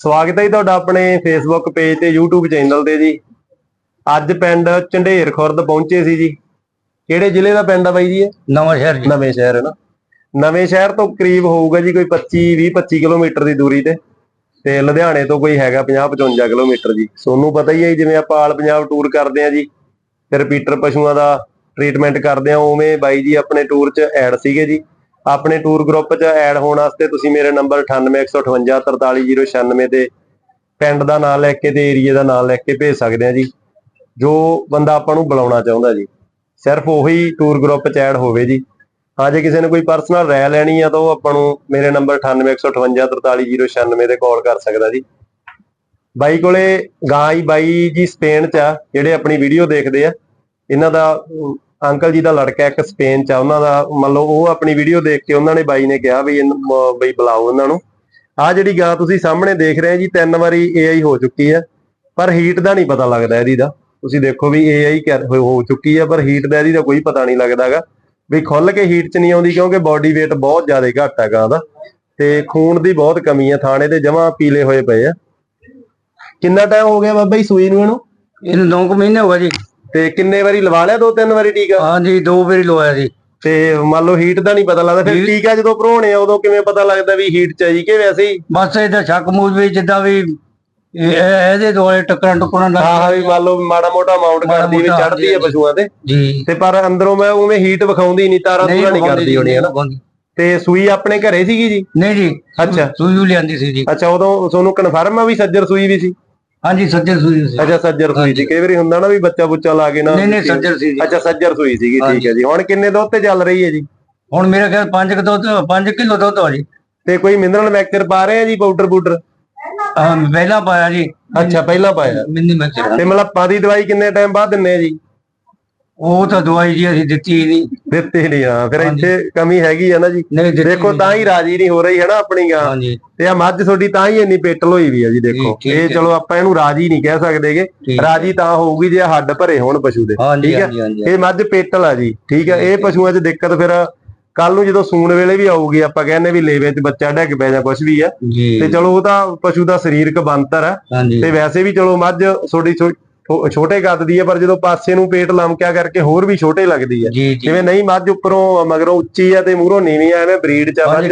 ਸਵਾਗਤ ਹੈ ਜੀ ਤੁਹਾਡਾ ਆਪਣੇ ਫੇਸਬੁੱਕ ਪੇਜ ਤੇ YouTube ਚੈਨਲ ਤੇ ਜੀ। ਅੱਜ ਪਿੰਡ ਝੰਡੇਰ ਖੁਰਦ ਪਹੁੰਚੇ ਸੀ ਜੀ। ਕਿਹੜੇ ਜ਼ਿਲ੍ਹੇ ਦਾ ਪਿੰਡ ਆ ਬਾਈ ਜੀ ਇਹ? ਨਵਾਂ ਸ਼ਹਿਰ ਜੀ। ਨਵੇਂ ਸ਼ਹਿਰ ਹੈ ਨਾ। ਨਵੇਂ ਸ਼ਹਿਰ ਤੋਂ ਕਰੀਬ ਹੋਊਗਾ ਜੀ ਕੋਈ 25 20 25 ਕਿਲੋਮੀਟਰ ਦੀ ਦੂਰੀ ਤੇ। ਤੇ ਲੁਧਿਆਣੇ ਤੋਂ ਕੋਈ ਹੈਗਾ 50 55 ਕਿਲੋਮੀਟਰ ਜੀ। ਸੋਨੂੰ ਪਤਾ ਹੀ ਹੈ ਜਿਵੇਂ ਆਪਾਂ ਆਲ ਪੰਜਾਬ ਟੂਰ ਕਰਦੇ ਆ ਜੀ ਤੇ ਰਿਪੀਟਰ ਪਸ਼ੂਆਂ ਦਾ ਟ੍ਰੀਟਮੈਂਟ ਕਰਦੇ ਆ ਉਵੇਂ ਬਾਈ ਜੀ ਆਪਣੇ ਟੂਰ 'ਚ ਐਡ ਸੀਗੇ ਜੀ। ਆਪਣੇ ਟੂਰ ਗਰੁੱਪ 'ਚ ਐਡ ਹੋਣ ਵਾਸਤੇ ਤੁਸੀਂ ਮੇਰੇ ਨੰਬਰ 9815843096 ਤੇ ਪਿੰਡ ਦਾ ਨਾਮ ਲੈ ਕੇ ਤੇ ਏਰੀਆ ਦਾ ਨਾਮ ਲੈ ਕੇ ਭੇਜ ਸਕਦੇ ਆ ਜੀ। ਜੋ ਬੰਦਾ ਆਪਾਂ ਨੂੰ ਬੁਲਾਉਣਾ ਚਾਹੁੰਦਾ ਜੀ। ਸਿਰਫ ਉਹੀ ਟੂਰ ਗਰੁੱਪ 'ਚ ਐਡ ਹੋਵੇ ਜੀ। ਹਾਂ, ਜੇ ਕਿਸੇ ਨੇ ਕੋਈ ਪਰਸਨਲ ਰਾਇ ਲੈਣੀ ਆ ਤਾਂ ਉਹ ਆਪਾਂ ਨੂੰ ਮੇਰੇ ਨੰਬਰ 9815843096 ਤੇ ਕਾਲ ਕਰ ਸਕਦਾ ਜੀ। ਬਾਈ ਕੋਲੇ ਗਾਂ ਹੀ ਬਾਈ ਜੀ ਸਪੇਨ 'ਚ ਆ, ਜਿਹੜੇ ਆਪਣੀ ਵੀਡੀਓ ਦੇਖਦੇ ਆ। ਇਹਨਾਂ ਦਾ ਅੰਕਲ ਜੀ ਦਾ ਲੜਕਾ ਇੱਕ ਸਪੇਨ 'ਚ ਆ, ਉਹਨਾਂ ਦਾ ਮੰਨ ਲਓ ਉਹ ਆਪਣੀ ਵੀਡੀਓ ਦੇਖ ਕੇ ਉਹਨਾਂ ਨੇ ਬਾਈ ਨੇ ਕਿਹਾ ਵੀ ਬਈ ਬੁਲਾਓ ਉਹਨਾਂ ਨੂੰ। ਆ ਜਿਹੜੀ ਗਾਂ ਤੁਸੀਂ ਸਾਹਮਣੇ ਦੇਖ ਰਹੇ ਜੀ, ਤਿੰਨ ਵਾਰੀ ਏਆਈ ਹੋ ਚੁੱਕੀ ਆ ਪਰ ਹੀਟ ਦਾ ਨਹੀਂ ਪਤਾ ਲੱਗਦਾ ਇਹਦੀ ਦਾ। ਤੁਸੀਂ ਦੇਖੋ ਵੀ ਏਆਈ ਹੋ ਚੁੱਕੀ ਆ ਪਰ ਹੀਟ ਦਾ ਇਹਦੀ ਦਾ ਕੋਈ ਪਤਾ ਨਹੀਂ ਲੱਗਦਾਗਾ ਵੀ ਖੁੱਲ ਕੇ ਹੀਟ 'ਚ ਨਹੀਂ ਆਉਂਦੀ ਕਿਉਂਕਿ ਬਾਡੀ weight ਬਹੁਤ ਜ਼ਿਆਦਾ ਘੱਟ ਹੈਗਾ ਉਹਦਾ। ਤੇ ਖੂਨ ਦੀ ਬਹੁਤ ਕਮੀ ਹੈ, ਥਾਣੇ ਤੇ ਜਮਾ ਪੀਲੇ ਹੋਏ ਪਏ ਆ। ਕਿੰਨਾ ਟਾਈਮ ਹੋ ਗਿਆ ਬਾਬਾ ਜੀ ਸੂਈ ਨੂੰ ਇਹਨੂੰ? ਇਹਨੂੰ 9 ਮਹੀਨੇ ਹੋ ਗਏ ਜੀ। ਤੇ ਕਿੰਨੇ ਵਾਰੀ ਲਵਾ ਲਿਆ? ਦੋ ਤਿੰਨ ਵਾਰੀ ਟੀਕਾ ਹਾਂ ਜੀ ਦੋ ਵਾਰੀ ਲਵਾਇਆ ਜੀ। ਤੇ ਮੰਨ ਲਓ ਹੀਟ ਦਾ ਨਹੀਂ ਪਤਾ ਲੱਗਦਾ ਫਿਰ ਟੀਕਾ ਜਦੋਂ ਭਰਾਉਣੇ ਆ ਉਦੋਂ ਕਿਵੇਂ ਪਤਾ ਲੱਗਦਾ ਵੀ ਹੀਟ ਚ ਕਿ ਵੈਸੇ ਹੀ? ਬਸ ਇਹਦਾ ਸ਼ੱਕ ਮੂਜ ਵੀ ਜਿੱਦਾਂ ਵੀ ਇਹ- ਇਹ- ਇਹਦੇ ਦੁਆਲੇ ਟੱਕਰਾਂ ਟੁਕਰਾਂ ਹਾਂ ਹਾਂ ਵੀ ਮੰਨ ਲਓ ਮਾੜਾ ਮੋਟਾ ਮਾਊਂਟ ਮਾੜਾ ਕਰਦੀ ਵੀ ਚੜਦੀ ਹੈ ਹਾਂਜੀ, ਪਸ਼ੂਆਂ ਤੇ। ਜੀ। ਤੇ ਪਰ ਅੰਦਰੋਂ ਮੈਂ ਉਵੇਂ ਹੀਟ ਵਿਖਾਉਂਦੀ ਨਹੀਂ ਤਾਰਾ ਤੂਰਾ ਨਹੀਂ ਕਰਦੀ ਹੋਣੀ ਹੈ ਨਾ। ਤੇ ਸੂਈ ਆਪਣੇ ਘਰੇ ਸੀਗੀ ਜੀ? ਨਹੀਂ ਜੀ ਅੱਛਾ। ਸੂਈ ਵੀ ਲਿਆਂਦੀ ਸੀ ਜੀ। ਅੱਛਾ ਉਦੋਂ ਤੁਹਾਨੂੰ ਕਨਫਰਮ ਆ ਵੀ ਸੱਜਰ ਸੂਈ ਵੀ ਸੀ? ਹਾਂਜੀ ਸੱਜਰ ਸੂਈ ਸੀ। ਅੱਛਾ ਸੱਜਰ ਸੂਈ ਸੀ। ਕਈ ਵਾਰੀ ਹੁੰਦਾ ਨਾ ਵੀ ਬੱਚਾ ਬੁੱਚਾ ਲਾ ਕੇ ਨਾ ਨਹੀਂ ਨਹੀਂ ਸੱਜਰ ਸੀ ਜੀ। ਅੱਛਾ ਸੱਜਰ ਸੂਈ ਸੀਗੀ ਠੀਕ। ਹੈ ਜੀ। ਹੁਣ ਕਿੰਨੇ ਦੁੱਧ ਤੇ ਚੱਲ ਰਹੀ ਹੈ ਜੀ? ਹੁਣ ਮੇਰਾ ਖਿਆਲ 5 ਦੁੱਧ 5 ਕਿਲੋ ਦੁੱਧ ਹੋ ਜੀ। ਤੇ ਕੋਈ ਮਿਨਰਲ ਮੈਕਚਰ ਪਾ ਰਹੇ ਆ ਜੀ ਪਾਊਡਰ ਪਾਊਡਰ ਪਹਿਲਾਂ ਪਾਇਆ ਜੀ। ਅੱਛਾ ਪਹਿਲਾਂ ਪਾਇਆ। ਮਿੰਨੀ ਮੈਂ ਤੇ ਮਲੱਪਾਂ ਦੀ ਦਵਾਈ ਕਿੰਨੇ ਟਾਈਮ ਬਾਅਦ ਦਿੰਨੇ ਆ ਜੀ? ਉਹ ਤਾਂ ਦਵਾਈ ਜੀ ਅਸੀਂ ਦਿੱਤੀ ਹੀ ਨਹੀਂ। ਦਿੱਤੇ ਨਹੀਂ ਆ ਫਿਰ। ਇੱਥੇ ਕਮੀ ਹੈਗੀ ਆ ਨਾ ਜੀ। ਨਹੀਂ ਦਿੱਤੀ ਦੇਖੋ ਨਹੀਂ। ਤਾਂ ਹੀ ਰਾਜੀ ਨਹੀਂ ਹੋ ਰਹੀ ਹੈ ਨਾ ਆਪਣੀ ਗਾਂ ਹਾਂਜੀ। ਤੇ ਆ ਮੱਝ ਤੁਹਾਡੀ ਤਾਂ ਹੀ ਇੰਨੀ ਪੇਟਲ ਹੋਈ ਵੀ ਆ ਜੀ ਦੇਖੋ। ਠੀਕ ਇਹ ਹੈ। ਚਲੋ ਆਪਾਂ ਇਹਨੂੰ ਰਾਜੀ ਨਹੀਂ ਕਹਿ ਸਕਦੇਗੇ ਠੀਕ। ਰਾਜੀ ਤਾਂ ਹੋਊਗੀ ਜੇ ਹੱਡ ਭਰੇ ਹੋਣ ਪਸ਼ੂ ਦੇ। ਹਾਂਜੀ ਠੀਕ ਹੈ? ਹਾਂਜੀ ਹਾਂਜੀ। ਇਹ ਮੱਝ ਪੇਟਲ ਆ ਜੀ ਠੀਕ ਹੈ? ਇਹ ਪਸ਼ੂਆਂ 'ਚ ਦਿੱਕਤ ਫਿਰ ਕੱਲ ਨੂੰ ਜਦੋਂ ਸੂਣ ਵੇਲੇ ਵੀ ਆਊਗੀ ਆਪਾਂ ਕਹਿੰਦੇ ਵੀ ਲੇਵੇ 'ਚ ਬੱਚਾ ਡਿੱਗ ਪਿਆ ਜਾਂ ਕੁਝ ਵੀ ਆ। ਜੀ। ਤੇ ਚਲੋ ਉਹ ਤਾਂ ਪਸ਼ੂ ਦਾ ਸਰੀਰਕ ਬੰਤਰ ਆ। ਹਾਂਜੀ। ਤੇ ਵੈਸੇ ਵੀ ਚਲੋ ਮੱਝ ਛੋ- ਛੋ- ਛੋਟੇ ਕੱਦ ਦੀ ਹੈ ਪਰ ਜਦੋਂ ਪਾਸੇ ਨੂੰ ਪੇਟ ਲਮਕਿਆ ਕਰਕੇ ਹੋਰ ਵੀ ਛੋਟੇ ਲੱਗਦੀ ਹੈ। ਜਿਵੇਂ ਨਹੀਂ ਮੱਝ ਉੱਪਰੋਂ ਮਗਰੋਂ ਉੱਚੀ ਆ ਤੇ ਮੂਹਰੋਂ ਨੀਵੀਂ ਆ ਐਵੇਂ ਬਰੀਡ ਚ ਮੱਝ।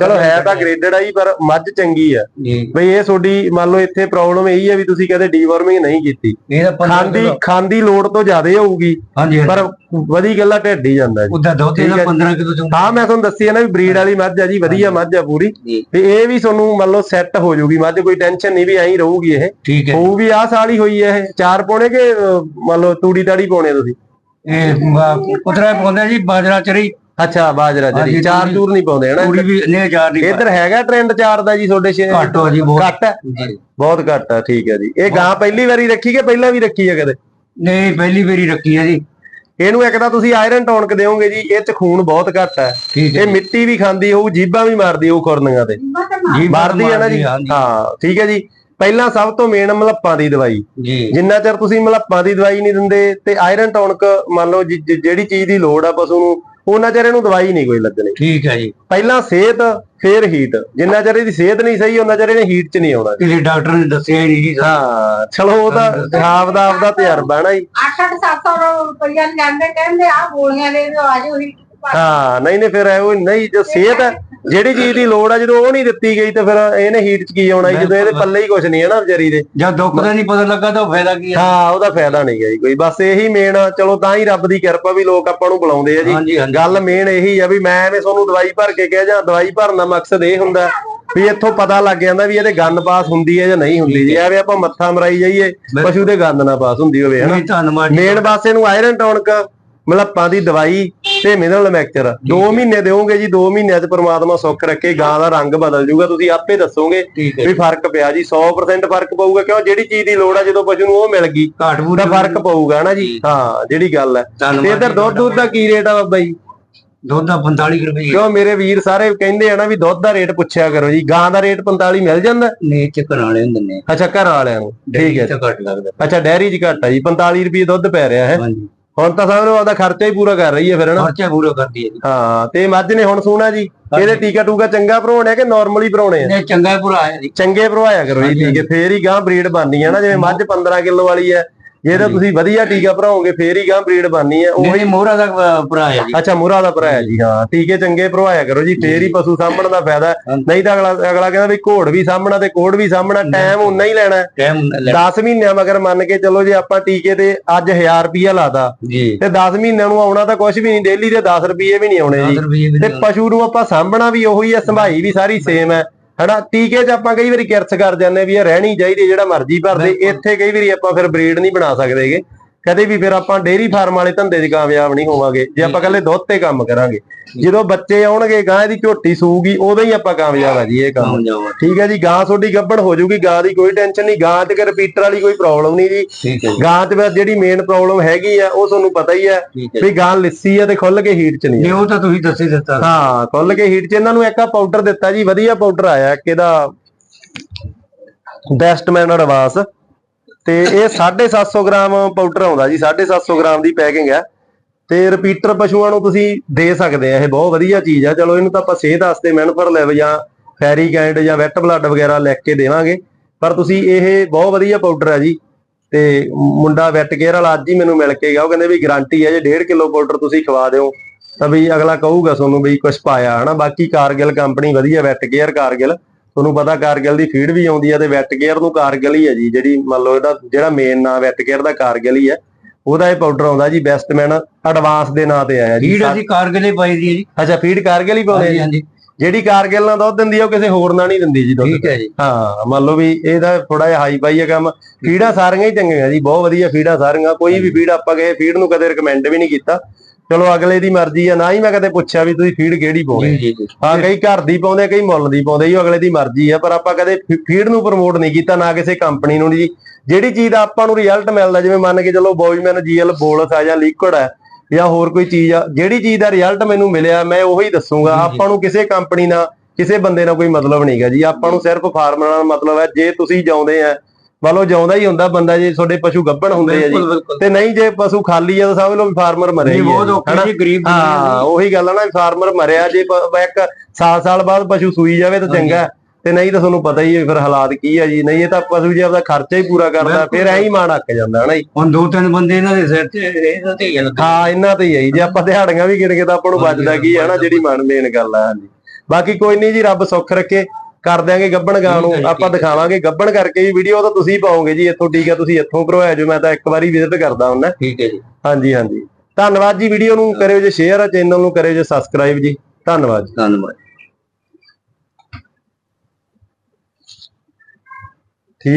ਚਲੋ ਹੈ ਤਾਂ ਗ੍ਰੇਡਡ ਆ ਜੀ ਪਰ ਮੱਝ ਚੰਗੀ ਜੀ। ਬਈ ਇਹ ਤੁਹਾਡੀ ਮੰਨ ਲਓ ਇੱਥੇ ਪ੍ਰੋਬਲਮ ਇਹੀ ਆ ਵੀ ਤੁਸੀਂ ਕਦੇ ਡੀਵਰਮਿੰਗ ਨਹੀਂ ਕੀਤੀ। ਇਹਦਾ 15 ਖਾਂਦੀ ਖਾਂਦੀ ਲੋੜ ਤੋਂ ਜ਼ਿਆਦਾ ਹੋਊਗੀ ਪਰ ਵਧੀ ਗੱਲਾਂ ਢਿੱਡ ਹੀ ਜਾਂਦਾ ਜੀ। ਉਹਦਾ ਦੁੱਧ ਇਹਦਾ ਹੈ। 15 ਕਿਲੋ ਚੋਂ ਹਾਂ ਮੈਂ ਤੁਹਾਨੂੰ ਦੱਸੀ ਆ ਨਾ ਵੀ ਬਰੀਡ ਵਾਲੀ ਮੱਝ ਆ ਜੀ ਵਧੀਆ ਮੱਝ ਆ ਪੂਰੀ। ਤੇ ਇਹ ਵੀ ਤੁਹਾਨੂੰ ਮੰਨ ਲਓ ਸੈੱਟ ਹੋ ਜਾਊਗੀ। ਮੱਝ ਕੋਈ ਟੈਨਸ਼ਨ ਨਹੀਂ ਵੀ ਐਂ ਰਹੂਗੀ ਇਹ। ਠੀਕ ਹੈ ਹੋਊਗੀ ਆਹ ਸਾਲ ਹੀ ਹੋਈ ਹੈ ਇਹ ਚਾਰ ਪਾਉਣੇ ਕਿ ਅਹ, ਮੰਨ ਲਓ ਤੂੜੀ ਤਾੜੀ ਪਾਉਣੇ ਤੁਸੀਂ? ਇਹ ਕੁਤਰਾ ਪਾਉਂਦਾ ਜੀ ਬਾਜਰਾ ਚਰੀ। ਅੱਛਾ ਬਾਜਰਾ ਹਾਂਜੀ, ਜਿਹੜੀ ਚਾਰ ਤੂੜੀ- ਚੂਰ ਨਹੀਂ ਪਾਉਂਦੇ ਹਨਾ? ਪੂਰੀ ਵੀ ਨੇ ਚਾਰ ਨਹੀਂ ਇੱਧਰ ਹੈਗਾ ਟ੍ਰੈਂਡ ਚਾਰ ਦਾ ਜੀ ਤੁਹਾਡੇ ਸ਼ਹਿਰ? ਘੱਟ ਹੋ ਜੀ ਬਹੁਤ। ਘੱਟ ਹੈ? ਜੀ ਬਹੁਤ ਘੱਟ ਹੈ ਠੀਕ ਹੈ ਜੀ। ਇਹ ਗਾਂ ਪਹਿਲੀ ਵਾਰੀ ਰੱਖੀ ਕਿ ਪਹਿਲਾਂ ਵੀ ਰੱਖੀ ਹੈ ਕਦੇ? ਨਹੀਂ ਪਹਿਲੀ ਵਾਰੀ ਰੱਖੀ ਹੈ ਜੀ। ਇਹਨੂੰ ਇੱਕ ਤਾਂ ਤੁਸੀਂ ਆਇਰਨ ਟੌਨਕ ਦਿਓਗੇ ਜੀ ਇਹ ਚ ਖੂਨ ਬਹੁਤ ਘੱਟ ਹੈ। ਠੀਕ ਹੈ ਇਹ ਮਿੱਟੀ ਵੀ ਖਾਂਦੀ ਹੋਊ ਜੀਬਾਂ ਵੀ ਮਾਰਦੀ ਹੋਊ ਖੁਰਨੀਆਂ ਤੇ। ਜੀ ਮਾਰਦੀ ਹੈ ਨਾ ਜੀ? ਹਾਂਜੀ। ਹਾਂ ਠੀਕ ਹੈ ਜੀ। ਪਹਿਲਾਂ ਸਭ ਤੋਂ ਮੇਨ ਮਲੱਪਾਂ ਦੀ ਦਵਾਈ। ਜੀ। ਜਿੰਨਾ ਚਿਰ ਤੁਸੀਂ ਮਲੱਪਾਂ ਦੀ ਦਵਾਈ ਨਹੀਂ ਦਿੰਦੇ ਤੇ ਆਇਰਨ ਟੌਨਕ ਮੰਨ ਲਓ ਜਿਹੜੀ ਚੀਜ਼ ਦੀ ਲੋੜ ਆ ਪਸ਼ੂ ਨੂੰ ਉਹਨਾਂ ਚਿਰ ਇਹਨੂੰ ਦਵਾਈ ਨਹੀਂ ਕੋਈ ਲੱਗਣੀ। ਠੀਕ ਹੈ ਜੀ। ਪਹਿਲਾਂ ਸਿਹਤ ਫੇਰ ਹੀਟ ਜਿੰਨਾ ਚਿਰ ਇਹਦੀ ਸਿਹਤ ਨਹੀਂ ਸਹੀ ਉਹਨਾਂ ਚਿਰ ਇਹਨੇ ਹੀਟ 'ਚ ਨਹੀਂ ਆਉਣਾ। ਕਿਸੇ ਡਾਕਟਰ ਨੇ ਦੱਸਿਆ ਹੀ ਨਹੀਂ ਜੀ ਹਾਂ ਚਲੋ ਉਹ ਤਾਂ ਆਪਦਾ ਆਪਦਾ ਤਜਰਬਾ ਨਾ ਜੀ। ਅੱਠ ਅੱਠ ਸੱਤ ਸੌ ਰੁਪਈਆ ਲੈਂਦੇ ਕਹਿੰਦੇ ਆ ਗੋਲੀਆਂ ਦੇ ਦਿਓ ਆ ਜਾਓ ਹੀ ਹਾਂ ਨਹੀਂ ਨਹੀਂ ਫਿਰ ਉਹ ਨਹੀਂ ਜੋ ਸਿਹਤ ਹੈ, ਜਿਹੜੀ ਚੀਜ਼ ਦੀ ਲੋੜ ਆ ਜਦੋਂ ਉਹ ਨਹੀਂ ਦਿੱਤੀ ਗਈ ਤਾਂ ਫਿਰ ਇਹਨੇ ਹੀਟ 'ਚ ਕੀ ਆਉਣਾ ਜੀ, ਜਦੋਂ ਇਹਦੇ ਪੱਲੇ ਹੀ ਕੁਝ ਨਹੀਂ ਹੈ ਨਾ ਵਿਚਾਰੀ ਦੇ। ਜਦ ਦੁੱਖ ਦਾ ਨਹੀਂ ਪਤਾ ਲੱਗਾ ਤਾਂ ਫਾਇਦਾ ਕੀ ਹੈ ਹਾਂ ਉਹਦਾ ਫਾਇਦਾ ਨਹੀਂ ਜੀ ਕੋਈ। ਬਸ ਇਹੀ ਮੇਨ ਚਲੋ ਤਾਂ ਹੀ ਰੱਬ ਦੀ ਕਿਰਪਾ ਵੀ ਲੋਕ ਆਪਾਂ ਨੂੰ ਬੁਲਾਉਂਦੇ ਆ ਜੀ। ਗੱਲ ਮੇਨ ਇਹੀ ਆ ਵੀ ਮੈਂ ਐਵੇਂ ਤੁਹਾਨੂੰ ਦਵਾਈ ਭਰ ਕੇ ਕਹਿ ਜਾਂ ਦਵਾਈ ਭਰਨ ਦਾ ਮਕਸਦ ਇਹ ਹੁੰਦਾ ਵੀ ਇੱਥੋਂ ਪਤਾ ਲੱਗ ਜਾਂਦਾ ਵੀ ਇਹਦੇ ਗੰਨ ਪਾਸ ਹੁੰਦੀ ਹੈ ਜਾਂ ਨਹੀਂ ਹੁੰਦੀ ਜੀ। ਐਵੇਂ ਆਪਾਂ ਮੱਥਾ ਮਰਾਈ ਜਾਈਏ ਪਸ਼ੂ ਦੇ ਗੰਨ ਨਾ ਪਾਸ ਹੁੰਦੀ ਹੋਵੇ ਹਨਾ ਮੇਨ ਬਸ ਇਹਨੂੰ ਆਇਰਨ ਟੌਨਕ ਮਲੱਪਾਂ ਦੀ ਦਵਾਈ ਤੇ ਮਿਨਰਲ ਮੈਕਚਰ 2 ਮਹੀਨੇ ਦਿਓਗੇ ਜੀ 2 ਮਹੀਨਿਆਂ ਚ ਪ੍ਰਮਾਤਮਾ ਸੁੱਖ ਰੱਖੇ ਗਾਂ ਦਾ ਰੰਗ ਬਦਲ ਜਾਊਗਾ ਤੁਸੀਂ ਆਪੇ ਦੱਸੋਗੇ ਵੀ ਫ਼ਰਕ ਪਿਆ ਜੀ। 100% ਫ਼ਰਕ ਪਊਗਾ ਕਿਉਂ? ਜਿਹੜੀ ਚੀਜ਼ ਦੀ ਲੋੜ ਆ ਜਦੋਂ ਪਸ਼ੂ ਨੂੰ ਉਹ ਮਿਲ ਗਈ ਤਾਂ ਫ਼ਰਕ ਪਊਗਾ ਨਾ ਜੀ। ਹਾਂ ਜਿਹੜੀ ਗੱਲ ਹੈ ਤੇ ਇਧਰ ਦੁੱਧ ਦੁੱਧ ਦਾ ਕੀ ਰੇਟ ਆ ਬਾਬਾ ਜੀ? ਦੁੱਧ ਦਾ 45 ਰੁਪਏ ਕਿਉਂ? ਮੇਰੇ ਵੀਰ ਸਾਰੇ ਕਹਿੰਦੇ ਆ ਨਾ ਵੀ ਦੁੱਧ ਦਾ ਰੇਟ ਪੁੱਛਿਆ ਕਰੋ ਜੀ। ਗਾਂ ਦਾ ਰੇਟ 45 ਮਿਲ ਜਾਂਦਾ? ਨੇ ਚੱਕਰ ਵਾਲੇ ਹੁੰਦੇ ਨੇ। ਅੱਛਾ ਘਰ ਵਾਲਿਆਂ ਨੂੰ। ਠੀਕ ਹੈ ਤਾਂ ਘੱਟ ਲੱਗਦਾ। ਅੱਛਾ ਡੈਰੀ 'ਚ ਘੱਟ ਆ ਜੀ। 45 ਰੁਪਏ ਦੁੱਧ ਪੈ ਰਿਹਾ ਹੈ। ਹਾਂਜੀ। ਹੁਣ ਤਾਂ ਲਓ ਆਪਦਾ ਖਰਚਾ ਹੀ ਪੂਰਾ ਕਰ ਰਹੀ ਹੈ ਫਿਰ ਹਨਾ? ਖਰਚਾ ਪੂਰਾ ਕਰਦੀ ਹੈ ਜੀ। ਹਾਂ ਤੇ ਮੱਝ ਨੇ ਹੁਣ ਸੋਣਾ ਜੀ ਇਹਦੇ ਟੀਕਾ ਟੂਕਾ ਚੰਗਾ ਭਰਾਉਣੇ ਆ ਕਿ ਨਾਰਮਲੀ ਭਰਾਉਣੇ ਆ? ਇਹ ਚੰਗਾ ਭਰਾ ਹੈ ਜੀ। ਚੰਗੇ ਭਰਵਾਇਆ ਕਰੋ ਜੀ ਠੀਕ ਹੈ ਫੇਰ ਹੀ ਗਾਂ ਬਰੀਡ ਬਣਨੀ ਹੈ ਨਾ ਜਿਵੇਂ ਮੱਝ 15 ਕਿਲੋ ਵਾਲੀ ਹੈ ਜੇ ਤਾਂ ਤੁਸੀਂ ਵਧੀਆ ਟੀਕਾ ਭਰਾਓਗੇ ਫੇਰ ਹੀ ਗਾਂ ਬਰੀਡ ਬਣਨੀ ਹੈ ਉਹ ਮੋਹਰਾ ਦਾ ਭਰਾ ਹੈ ਜੀ। ਅੱਛਾ ਮੁਰਾ ਦਾ ਭਰਾਇਆ ਜੀ ਹਾਂ ਟੀਕੇ ਚੰਗੇ ਭਰਵਾਇਆ ਕਰੋ ਜੀ ਫੇਰ ਹੀ ਪਸ਼ੂ ਸਾਂਭਣ ਦਾ ਫਾਇਦਾ। ਨਹੀਂ ਤਾਂ ਅਗਲਾ ਅਗਲਾ ਕਹਿੰਦਾ ਵੀ ਘੋੜ ਵੀ ਸਾਂਭਣਾ ਤੇ ਕੋੜ ਵੀ ਸਾਂਭਣਾ ਟਾਈਮ ਉਨਾ ਹੀ ਲੈਣਾ ਹੈ। ਟਾਈਮ ਲੈ 10 ਮਹੀਨਿਆਂ ਮਗਰ ਮੰਨ ਕੇ ਚੱਲੋ ਜੇ ਆਪਾਂ ਟੀਕੇ ਤੇ ਅੱਜ 1000 ਰੁਪਿਆ ਲਾਤਾ ਤੇ 10 ਮਹੀਨਿਆਂ ਨੂੰ ਆਉਣਾ ਤਾਂ ਕੁਝ ਵੀ ਨਹੀਂ ਡੇਲੀ ਦੇ 10 ਰੁਪਏ ਵੀ ਨਹੀਂ ਆਉਣੇ ਜੀ। 10 ਰੁਪਏ ਵੀ ਤੇ ਪਸ਼ੂ ਨੂੰ ਆਪਾਂ ਸਾਂਭਣਾ ਵੀ ਉਹੀ ਹੈ ਸੰਭਾਈ ਵੀ ਸਾਰੀ ਸੇਮ ਹੈ। ਹਨਾ ਟੀਕੇ 'ਚ ਆਪਾਂ ਕਈ ਵਾਰੀ ਕਿਰਚ ਕਰ ਜਾਂਦੇ ਵੀ ਇਹ ਰਹਿਣੀ ਚਾਹੀਦੀ ਜਿਹੜਾ ਮਰਜ਼ੀ ਭਰਦੇ ਬਿਲਕੁਲ। ਇੱਥੇ ਕਈ ਵਾਰੀ ਆਪਾਂ ਫਿਰ ਬਰੀਡ ਨਹੀਂ ਬਣਾ ਸਕਦੇਗੇ ਕਦੇ ਵੀ ਫਿਰ ਆਪਾਂ ਡੇਰੀ ਫਾਰਮ ਵਾਲੇ ਧੰਦੇ 'ਚ ਕਾਮਯਾਬ ਨਹੀਂ ਹੋਵਾਂਗੇ ਜੇ ਆਪਾਂ ਕੱਲੇ ਦੁੱਧ ਤੇ ਕੰਮ ਕਰਾਂਗੇ। ਜਦੋਂ ਬੱਚੇ ਆਉਣਗੇ ਗਾਂ ਇਹਦੀ ਝੋਟੀ ਸੂਗੀ ਉਦੋਂ ਹੀ ਆਪਾਂ ਕਾਮਯਾਬ ਆ ਜੀ ਇਹ ਕੰਮ। ਠੀਕ ਹੈ ਜੀ ਗਾਂ ਤੁਹਾਡੀ ਗੱਭਣ ਹੋ ਜਾਊਗੀ ਗਾਂ ਦੀ ਕੋਈ ਟੈਨਸ਼ਨ ਨਹੀਂ ਗਾਂ 'ਚ ਰਿਪੀਟਰ ਵਾਲੀ ਕੋਈ ਪ੍ਰੋਬਲਮ ਨਹੀਂ ਜੀ। ਗਾਂ 'ਚ ਜਿਹੜੀ ਮੇਨ ਪ੍ਰੋਬਲਮ ਹੈਗੀ ਆ ਉਹ ਤੁਹਾਨੂੰ ਪਤਾ ਹੀ ਹੈ ਵੀ ਗਾਂ ਲਿੱਸੀ ਆ ਤੇ ਖੁੱਲ ਕੇ ਹੀਟ 'ਚ ਨਹੀਂ ਉਹ ਤਾਂ ਤੁਸੀਂ ਦੱਸੇ ਦਿੱਤਾ। ਹਾਂ ਖੁੱਲ ਕੇ ਹੀਟ 'ਚ ਇਹਨਾਂ ਨੂੰ ਇੱਕ ਆ ਪਾਊਡਰ ਦਿੱਤਾ ਜੀ ਵਧੀਆ ਪਾਊਡਰ ਆਇਆ ਇੱਕ ਇਹਦਾ ਬੈਸਟ ਮੈਨ ਐਡਵਾਂਸ ਤੇ ਇਹ 750 ਗ੍ਰਾਮ ਪਾਊਡਰ ਆਉਂਦਾ ਜੀ 750 ਗ੍ਰਾਮ ਦੀ ਪੈਕਿੰਗ ਹੈ। ਤੇ ਰਿਪੀਟਰ ਪਸ਼ੂਆਂ ਨੂੰ ਤੁਸੀਂ ਦੇ ਸਕਦੇ ਆ, ਇਹ ਬਹੁਤ ਵਧੀਆ ਚੀਜ਼ ਆ। ਚਲੋ, ਇਹਨੂੰ ਤਾਂ ਆਪਾਂ ਸਿਹਤ ਵਾਸਤੇ ਮੈਨਫਰ ਲੈਵ ਜਾਂ ਫੈਰੀ ਕੈਂਡ ਜਾਂ ਵੈਟ ਬਲੱਡ ਵਗੈਰਾ ਲਿਖ ਕੇ ਦੇਵਾਂਗੇ। ਪਰ ਤੁਸੀਂ ਇਹ ਬਹੁਤ ਵਧੀਆ ਪਾਊਡਰ ਹੈ ਜੀ। ਤੇ ਮੁੰਡਾ ਵੈਟ ਕੇਅਰ ਵਾਲਾ ਅੱਜ ਹੀ ਮੈਨੂੰ ਮਿਲ ਕੇ ਗਿਆ। ਉਹ ਕਹਿੰਦੇ ਵੀ ਗਾਰੰਟੀ ਹੈ ਜੇ 1.5 ਕਿਲੋ ਪਾਊਡਰ ਤੁਸੀਂ ਖਵਾ ਦਿਓ, ਤਾਂ ਵੀ ਅਗਲਾ ਕਹੂਗਾ ਤੁਹਾਨੂੰ ਵੀ ਕੁਝ ਪਾਇਆ, ਹਨਾ। ਬਾਕੀ ਕਾਰਗਿਲ ਕੰਪਨੀ ਵਧੀਆ ਵੈਟ ਕੇਅਰ ਕਾਰਗਿਲ। ਤੁਹਾਨੂੰ ਪਤਾ ਕਾਰਗਿਲ ਦੀ ਫੀਡ ਵੀ ਆਉਂਦੀ ਹੈ ਤੇ ਵੈਟ ਕੇਅਰ ਨੂੰ ਕਾਰਗਿਲ ਹੀ ਹੈ ਜੀ ਜਿਹੜੀ ਮੰਨ ਲਓ ਇਹਦਾ ਜਿਹੜਾ ਮੇਨ ਨਾਂ ਵੈਟ ਕੇਅਰ ਦਾ ਕਾਰਗਿਲ ਹੀ ਹੈ ਉਹਦਾ ਇਹ ਪਾਊਡਰ ਆਉਂਦਾ ਜੀ ਬੈਸਟਮੈਨ ਐਡਵਾਂਸ ਦੇ ਨਾਂ ਤੇ ਆਇਆ ਜੀ। ਹੀਟ ਅਸੀਂ ਕਾਰਗਲੇ ਪਾਈ ਦੀ ਹੈ ਜੀ। ਅੱਛਾ ਫੀਡ ਕਾਰਗਿਲ ਹੀ ਪਾਉਂਦੇ ਜੀ? ਹਾਂਜੀ ਜਿਹੜੀ ਕਾਰਗਿਲ ਨਾਲ ਦੁੱਧ ਦਿੰਦੀ ਆ ਉਹ ਕਿਸੇ ਹੋਰ ਨਾਲ ਨਹੀਂ ਦਿੰਦੀ ਜੀ ਦੁੱਧ। ਠੀਕ ਹੈ ਜੀ। ਹਾਂ ਮੰਨ ਲਓ ਵੀ ਇਹਦਾ ਥੋੜਾ ਜਿਹਾ ਹਾਈ ਫਾਈ ਹੈ। ਕੰਮ ਫੀਡਾਂ ਸਾਰੀਆਂ ਹੀ ਚੰਗੀਆਂ ਜੀ ਬਹੁਤ ਵਧੀਆ ਫੀਡਾਂ ਸਾਰੀਆਂ। ਕੋਈ ਵੀ ਫੀਡ ਆਪਾਂ ਕਹੇ ਫੀਡ ਨੂੰ ਕਦੇ ਰეკਮੈਂਡ ਵੀ ਨਹੀਂ ਕੀਤਾ। ਚਲੋ ਅਗਲੇ ਦੀ ਮਰਜ਼ੀ ਆ ਨਾ ਹੀ ਮੈਂ ਕਦੇ ਪੁੱਛਿਆ ਵੀ ਤੁਸੀਂ ਫੀਡ ਕਿਹੜੀ ਜੀ ਹਾਂ? ਕਈ ਘਰ ਦੀ ਪਾਉਂਦੇ ਕਈ ਮੁੱਲ ਦੀ ਪਾਉਂਦੇ ਜੀ ਅਗਲੇ ਦੀ ਮਰਜ਼ੀ ਆ ਪਰ ਆਪਾਂ ਕਦੇ ਫੀਡ ਨੂੰ ਪ੍ਰਮੋਟ ਨਹੀਂ ਕੀਤਾ ਨਾ ਕਿਸੇ ਕੰਪਨੀ ਨੂੰ ਜੀ। ਜਿਹੜੀ ਚੀਜ਼ ਦਾ ਆਪਾਂ ਨੂੰ ਰਿਜ਼ਲਟ ਮਿਲਦਾ ਜਿਵੇਂ ਮੰਨ ਕੇ ਚਲੋ ਬੋਇਜ਼ਮੈਨ ਜੀਐਲ ਬੋਲਸ ਆ ਜਾਂ ਲਿਕਵਿਡ ਹੈ ਜਾਂ ਹੋਰ ਕੋਈ ਚੀਜ਼ ਆ ਜਿਹੜੀ ਚੀਜ਼ ਦਾ ਰਿਜ਼ਲਟ ਮੈਨੂੰ ਮਿਲਿਆ ਮੈਂ ਉਹੀ ਦੱਸੂਗਾ। ਆਪਾਂ ਨੂੰ ਕਿਸੇ ਕੰਪਨੀ ਨਾਲ ਕਿਸੇ ਬੰਦੇ ਨਾਲ ਕੋਈ ਮਤਲਬ ਨਹੀਂਗਾ ਜੀ। ਆਪਾਂ ਨੂੰ ਸਿਰਫ ਫਾਰਮਰ ਨਾਲ ਮਤਲਬ ਹੈ ਜੇ ਤੁਸੀਂ ਜਾਉਂਦੇ ਆ ਮੰਨ ਲਓ ਜਾਉਂਦਾ ਹੀ ਹੁੰਦਾ ਬੰਦਾ ਜੇ ਤੁਹਾਡੇ ਪਸ਼ੂ ਗੱਭਣ ਹੁੰਦੇ ਆ ਜੀ। ਤੇ ਨਹੀਂ ਜੇ ਪਸ਼ੂ ਖਾਲੀ ਆ ਤਾਂ ਸਮਝ ਲਓ ਫਾਰਮਰ ਮਰਿਆ ਹੀ ਬਹੁਤ ਹੈ ਔਖੀ ਜੀ ਗਰੀਬ ਦੁਨੀਆ ਹਾਂ ਉਹੀ ਗੱਲ ਆ ਨਾ ਫਾਰਮਰ ਮਰਿਆ ਜੇ ਇੱਕ ਸਾਲ ਸਾਲ ਬਾਅਦ ਪਸ਼ੂ ਸੂਈ ਜਾਵੇ ਤਾਂ ਚੰਗਾ। ਤੇ ਨਹੀਂ ਤਾਂ ਤੁਹਾਨੂੰ ਪਤਾ ਹੀ ਹੈ ਫਿਰ ਹਾਲਾਤ ਕੀ ਆ ਜੀ। ਨਹੀਂ ਇਹ ਤਾਂ ਪਸ਼ੂ ਜੇ ਆਪਦਾ ਖਰਚਾ ਹੀ ਪੂਰਾ ਕਰਦਾ। ਫਿਰ ਐਂ ਹੀ ਮਾਣ ਅੱਕ ਜਾਂਦਾ ਹੈ ਨਾ ਜੀ? ਹੁਣ ਦੋ ਤਿੰਨ ਬੰਦੇ ਇਹਨਾਂ ਦੇ ਸਿਰ ਤੇ ਇਹਦਾ ਤੇ ਹੀ ਹਾਂ ਇਹਨਾਂ ਤੇ ਹੀ ਹੈ ਜੀ। ਜੇ ਆਪਾਂ ਦਿਹਾੜੀਆਂ ਵੀ ਗਿਣ ਕੇ ਤਾਂ ਆਪਾਂ ਨੂੰ ਬਚਦਾ ਕੀ ਹੈ ਨਾ ਜਿਹੜੀ ਮਨ ਮੇਨ ਗੱਲ ਆ ਹਾਂਜੀ। ਬਾਕੀ ਕੋਈ ਨਹੀਂ ਜੀ ਰੱਬ ਸੁੱਖ ਰੱਖੇ। ਕਰ ਦਿਆਂਗੇ ਗੱਬਣ ਗਾਂ ਨੂੰ ਆਪਾਂ। ਦਿਖਾਵਾਂਗੇ ਗੱਬਣ ਕਰਕੇ ਵੀ ਵੀਡੀਓ ਤਾਂ ਤੁਸੀਂ ਪਾਓਗੇ ਜੀ ਇੱਥੋਂ ਠੀਕ ਹੈ ਤੁਸੀਂ ਇੱਥੋਂ ਭਰਵਾਇਆ ਜੋ ਮੈਂ ਤਾਂ ਇੱਕ ਵਾਰੀ ਵਿਜ਼ਿਟ ਕਰਦਾ ਹੁੰਦਾ। ਠੀਕ ਹੈ ਜੀ। ਹਾਂਜੀ ਹਾਂਜੀ। ਧੰਨਵਾਦ ਜੀ ਵੀਡੀਓ ਨੂੰ ਕਰਿਓ ਜੇ ਸ਼ੇਅਰ ਚੈਨਲ ਨੂੰ ਕਰਿਓ ਜੇ ਸਬਸਕ੍ਰਾਈਬ ਜੀ। ਧੰਨਵਾਦ ਜੀ। ਧੰਨਵਾਦ।